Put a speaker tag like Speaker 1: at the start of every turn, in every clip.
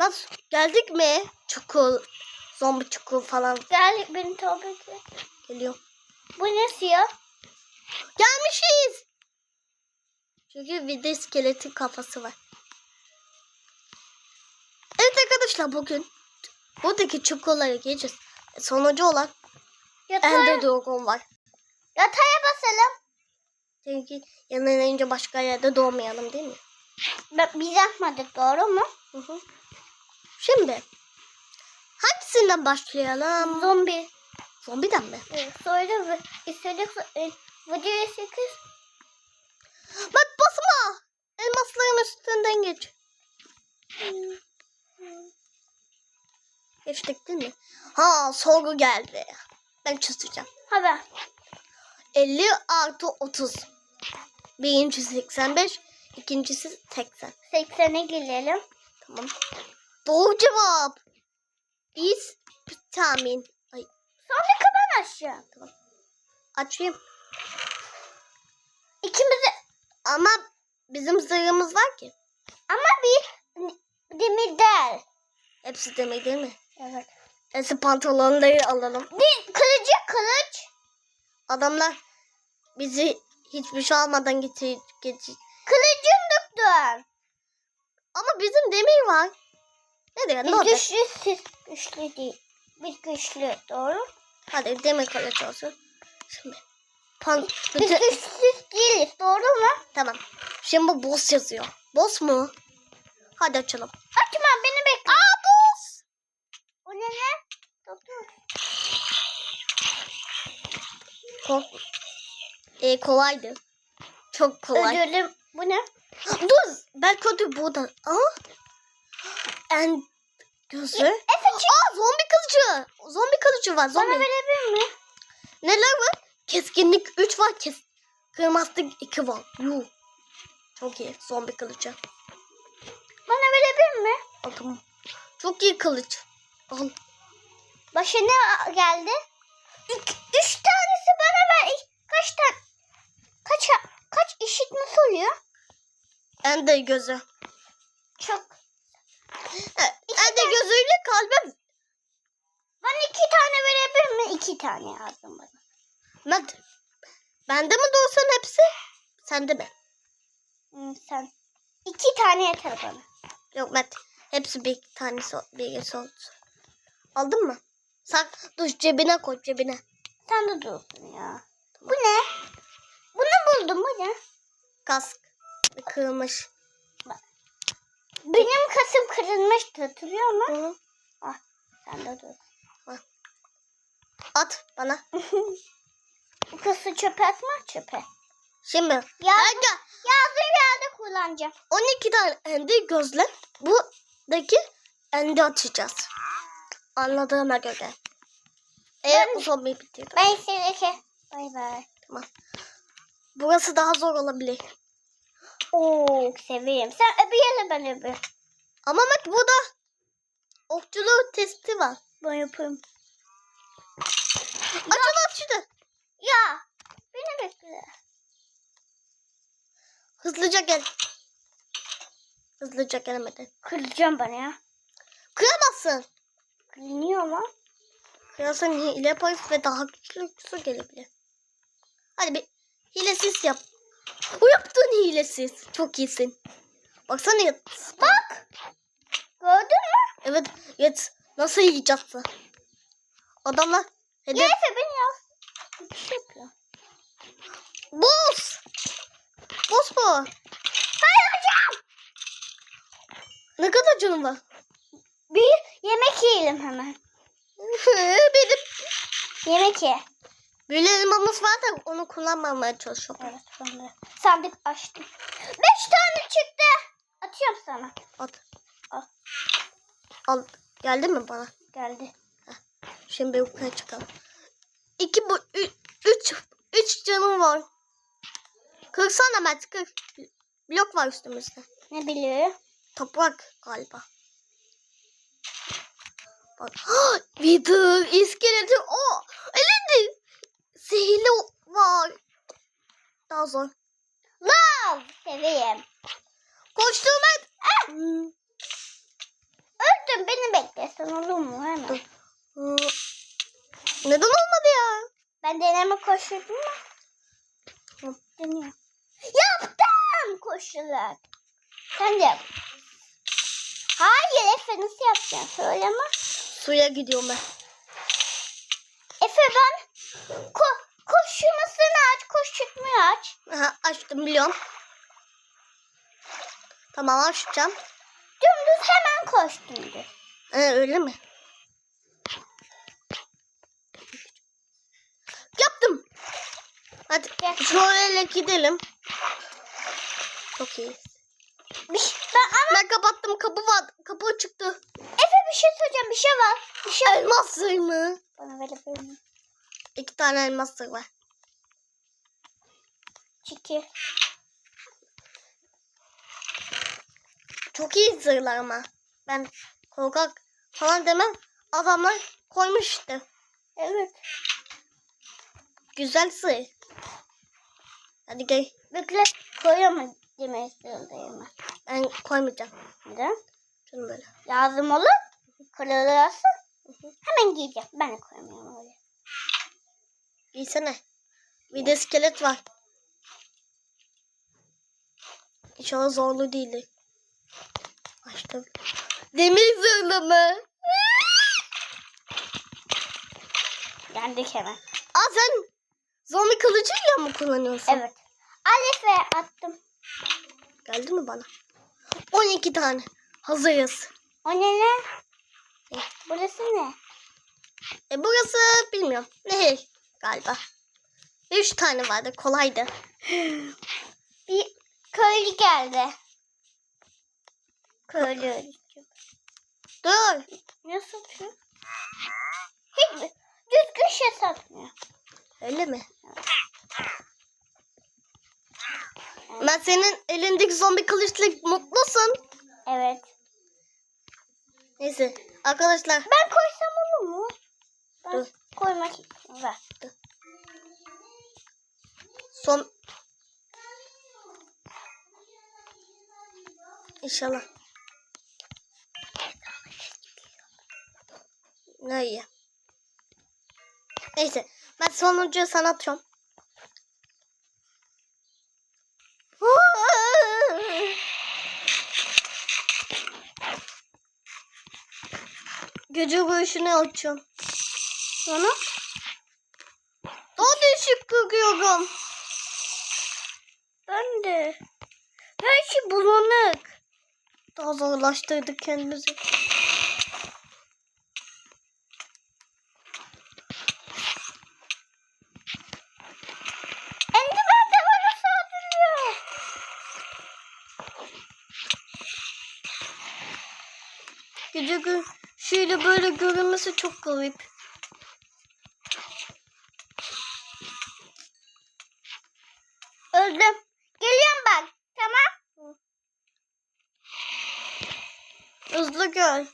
Speaker 1: Nasıl geldik mi? Çukur, zombi çukur falan
Speaker 2: Gel beni tablete.
Speaker 1: geliyor.
Speaker 2: Bu ne siyah?
Speaker 1: Gelmişiz. Çünkü bir de iskeletin kafası var. Evet arkadaşlar bugün buradaki çukurlara gireceğiz. Sonucu olan
Speaker 2: Yatağa,
Speaker 1: Ender Dragon var.
Speaker 2: yatağa basalım.
Speaker 1: Çünkü yanına başka yerde doğmayalım değil mi?
Speaker 2: Biz yapmadık doğru mu?
Speaker 1: Hı hı. Şimdi hangisinden başlayalım?
Speaker 2: Zombi.
Speaker 1: Zombiden mi?
Speaker 2: Evet, Sonra istedik e, videoya 8.
Speaker 1: Bak basma. Elmasların üstünden geç. Geçtik değil mi? Ha sorgu geldi. Ben çözeceğim.
Speaker 2: Haber.
Speaker 1: 50 artı 30. Birincisi 85. ikincisi 80.
Speaker 2: 80'e gelelim.
Speaker 1: Tamam. Doğru cevap. İz vitamin. Ay
Speaker 2: Sonra kapan aşağı.
Speaker 1: açayım.
Speaker 2: İkimiz
Speaker 1: Ama bizim zırhımız var ki.
Speaker 2: ama bir demirden.
Speaker 1: Hepsi demek değil mi?
Speaker 2: Evet.
Speaker 1: Hepsi pantolonları alalım.
Speaker 2: Bir kılıcı kılıç.
Speaker 1: Adamlar bizi hiçbir şey almadan getir, getir.
Speaker 2: Kılıcın döktün.
Speaker 1: Ama bizim demir var. Ne diyor? Olacak?
Speaker 2: güçlü siz güçlü değil. Biz güçlü doğru.
Speaker 1: Hadi demir kılıç olsun. Şimdi. Pan
Speaker 2: Biz güçsüz değiliz doğru mu?
Speaker 1: Tamam. Şimdi bu boss yazıyor. Boss mu? Hadi açalım.
Speaker 2: Açma beni bekle.
Speaker 1: Aa boss!
Speaker 2: O ne ne?
Speaker 1: Kork... Ee, kolaydı. Çok kolay.
Speaker 2: Ödülüm. Bu ne?
Speaker 1: Dur. Ben kötü burada. Aa. En gözü. Aa zombi kılıcı. Zombi kılıcı var.
Speaker 2: Bana
Speaker 1: Zombi.
Speaker 2: verebilir mi?
Speaker 1: Neler var? Keskinlik 3 var. Kes Kırmızılık 2 var. Yuh. Çok iyi. Zombi kılıcı.
Speaker 2: Bana verebilir mi?
Speaker 1: Al tamam. Çok iyi kılıç. Al.
Speaker 2: Başa ne geldi? Üç, üç tanesi bana ver. Kaç tane? Kaç kaç işit nasıl oluyor?
Speaker 1: Ender gözü.
Speaker 2: Çok.
Speaker 1: Evet, Ender gözüyle kalbe.
Speaker 2: Bana iki tane verebilir mi? İki tane yazdım bana.
Speaker 1: Mert. Bende mi doğsan hepsi? Sende mi?
Speaker 2: Hmm, sen. İki tane yeter bana.
Speaker 1: Yok Mert. Hepsi bir tanesi birisi oldu. Aldın mı? Sen dur cebine koy cebine.
Speaker 2: Sen de dursun ya. Bu ne? Bunu buldum bu ne?
Speaker 1: Kask. Kırılmış.
Speaker 2: Benim kasım kırılmıştı hatırlıyor musun?
Speaker 1: Hı.
Speaker 2: Ah sen de dur.
Speaker 1: At bana.
Speaker 2: Bu kası çöpe atma çöpe.
Speaker 1: Şimdi.
Speaker 2: Ya
Speaker 1: Aga,
Speaker 2: yazdığı yerde kullanacağım.
Speaker 1: 12 tane ender gözle buradaki ender atacağız. Anladığıma göre. Evet
Speaker 2: Ben-
Speaker 1: bu zombi bitirdi.
Speaker 2: Ben seni Bay bay.
Speaker 1: Tamam. Burası daha zor olabilir.
Speaker 2: Oo severim. Sen öbür yere ben öbür.
Speaker 1: Ama Mert burada okçuluğu testi var.
Speaker 2: Ben yapayım.
Speaker 1: Açın aç şunu.
Speaker 2: Ya beni bekle.
Speaker 1: Hızlıca gel. Hızlıca gelemedin.
Speaker 2: Kıracağım bana ya.
Speaker 1: Kıyamazsın.
Speaker 2: Kırınıyor ama.
Speaker 1: Kıyarsan hile yaparız ve daha güçlü gelebilir. Hadi bir hilesiz yap. Bu yaptığın hilesiz. Çok iyisin. Baksana yat.
Speaker 2: Bak. Gördün mü?
Speaker 1: Evet yat. Nasıl yiyeceksin? Adamlar hedef.
Speaker 2: Neyse beni yaz.
Speaker 1: Boss. Boss bu.
Speaker 2: Hayır hocam.
Speaker 1: Ne kadar canım var?
Speaker 2: Bir yemek yiyelim hemen.
Speaker 1: Benim.
Speaker 2: Yemek ye.
Speaker 1: Elmamız var da onu kullanmamaya çalışıyorum.
Speaker 2: Evet ben de. Sandık açtım. Beş tane çıktı. Atıyorum sana.
Speaker 1: At.
Speaker 2: Al.
Speaker 1: Al. Geldi mi bana?
Speaker 2: Geldi.
Speaker 1: Şimdi yukarı çıkalım. İki bu üç üç canım var. Kırsana Mert kır. Blok var üstümüzde.
Speaker 2: Ne biliyor?
Speaker 1: Toprak galiba. Bak. Wither iskeleti. O elinde Sihirli var. Daha zor.
Speaker 2: Wow! Seveyim.
Speaker 1: Koştuğuma... Ah! Öldüm
Speaker 2: beni beklesen olur mu hemen? Dur.
Speaker 1: Neden olmadı ya?
Speaker 2: Ben deneme koşuyordum mu? Deniyor. Yaptım koşular. Sen de yap. Hayır Efe nasıl yapacaksın? Söyle ama.
Speaker 1: Suya gidiyorum ben.
Speaker 2: Efe ben ko koşumasını aç. Koş çıkmıyor aç.
Speaker 1: Aha, açtım biliyorum. Tamam açacağım.
Speaker 2: Dümdüz hemen koş dümdüz.
Speaker 1: Ee, öyle mi? Yaptım. Hadi
Speaker 2: Gel.
Speaker 1: şöyle gidelim. Çok iyi.
Speaker 2: Bir şey, ben ama
Speaker 1: Ben kapattım kapı var. Kapı çıktı.
Speaker 2: Efe bir şey söyleyeceğim. Bir şey var. Bir şey var.
Speaker 1: Elmas sır mı?
Speaker 2: Bana verebilir misin?
Speaker 1: İki tane elmas sır var.
Speaker 2: Çiki.
Speaker 1: Çok iyi sırlar ama. Ben korkak falan demem. Adamlar koymuş işte.
Speaker 2: Evet.
Speaker 1: Güzel sır. Hadi gel.
Speaker 2: Bekle. Koyamam demek zorundayım ben.
Speaker 1: Ben koymayacağım.
Speaker 2: Neden?
Speaker 1: Şunu böyle.
Speaker 2: Lazım olur. Kırılırsa hemen giyeceğim. Ben koyamıyorum
Speaker 1: Giysene. Bir de iskelet var. İnşallah zorlu değildir. Açtım. Demir zırhlı mı?
Speaker 2: Yendik hemen.
Speaker 1: Aa sen zombi kılıcıyla mı kullanıyorsun?
Speaker 2: Evet. Alif'e attım.
Speaker 1: Geldi mi bana? 12 tane. Hazırız.
Speaker 2: O ne ne? Burası ne?
Speaker 1: E burası bilmiyorum. Nehir galiba. 3 tane vardı. Kolaydı.
Speaker 2: Bir köylü geldi. Köylü.
Speaker 1: Dur.
Speaker 2: Ne satıyor? Hiç düzgün şey satmıyor.
Speaker 1: Öyle mi? Ben senin elindeki zombi kılıçla mutlusun.
Speaker 2: Evet.
Speaker 1: Neyse arkadaşlar
Speaker 2: Ben koysam olur mu? Ben
Speaker 1: Dur.
Speaker 2: Koymak. Ver.
Speaker 1: son İnşallah. Ne iyi. Neyse ben sonuncuyu sana atıyorum. Gece görüşünü açıyorum.
Speaker 2: Sonra
Speaker 1: Daha değişik görüyorum.
Speaker 2: ben de. Her şey bulanık.
Speaker 1: Daha zorlaştırdık kendimizi. Gece gö şöyle böyle görünmesi çok garip.
Speaker 2: Geliyorum bak. Tamam.
Speaker 1: Hızlı gel.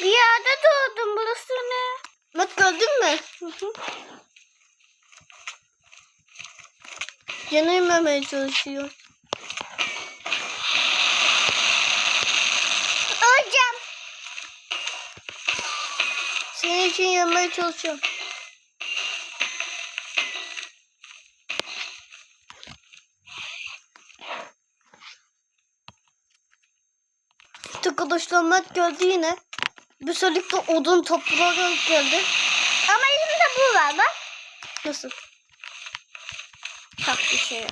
Speaker 2: Bir yerde doğdum. Burası ne?
Speaker 1: Mat gördün mü? Yenilmemeye çalışıyor.
Speaker 2: Öleceğim.
Speaker 1: Senin için yenmeye çalışıyorum. Arkadaşlar Mert geldi yine. Bir de odun toprağa geldi.
Speaker 2: Ama elimde bu var bak.
Speaker 1: Nasıl?
Speaker 2: Çok bir şey yok.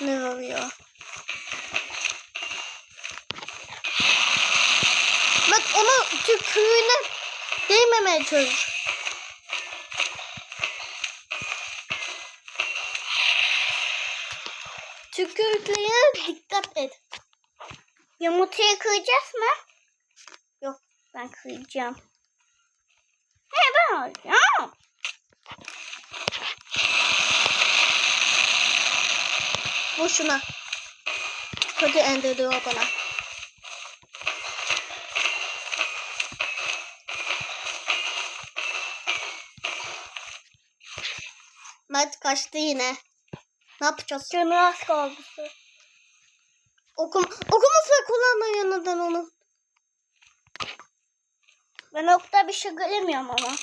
Speaker 1: Ne var ya? Bak onu tükürüğüne değmemeye çalış. Tükürüklerine dikkat et.
Speaker 2: Yumurtayı kıracağız mı?
Speaker 1: Yok.
Speaker 2: Ben kıracağım. Ne ben alacağım?
Speaker 1: Boşuna. Kötü endiriyor bana. Mert kaçtı yine. Ne yapacağız?
Speaker 2: Canı az kaldı.
Speaker 1: Okum, okumasını kullanmayın neden onu.
Speaker 2: Ben okta bir şey göremiyorum ama.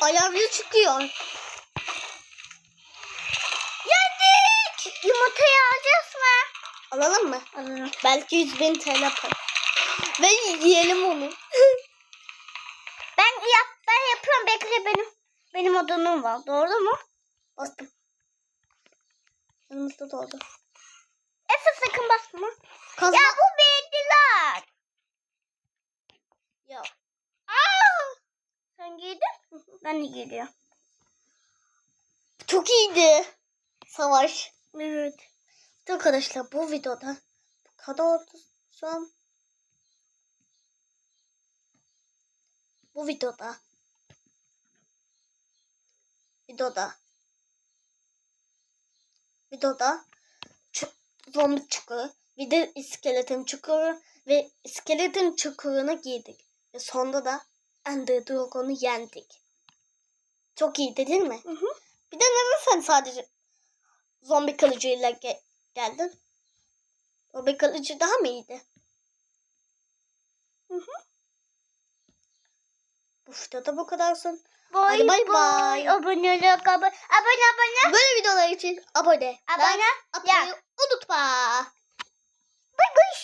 Speaker 1: Alarmı çıkıyor.
Speaker 2: Yendik! Yumurtayı alacağız mı?
Speaker 1: Alalım mı?
Speaker 2: Alalım.
Speaker 1: Belki 100 bin TL para. Ve yiyelim onu.
Speaker 2: Benim. Odunum var. Doğru mu?
Speaker 1: Bastım. Yanımızda doldu.
Speaker 2: Efe sakın basma.
Speaker 1: Kazma.
Speaker 2: Ya bu bildiler.
Speaker 1: Ya.
Speaker 2: Aa! Sen giydin? Ben de giyiyorum.
Speaker 1: Çok iyiydi. Savaş.
Speaker 2: Evet.
Speaker 1: Arkadaşlar bu videoda bu kadar olsun. Bu videoda videoda videoda zombi çukuru bir de iskeletin çukuru ve iskeletin çukuruna girdik. Ve sonunda da Ender Dragon'u yendik. Çok iyiydi değil mi?
Speaker 2: Hı hı.
Speaker 1: Bir de neden sen sadece zombi kılıcıyla ge- geldin? Zombi kılıcı daha mı iyiydi?
Speaker 2: Hı hı.
Speaker 1: Bu videoda bu kadarsın.
Speaker 2: Bay
Speaker 1: bay.
Speaker 2: bay. Abonelik abone. Abone abone.
Speaker 1: Böyle videolar için abone.
Speaker 2: Abone.
Speaker 1: Like, abone. Unutma. Bay bay.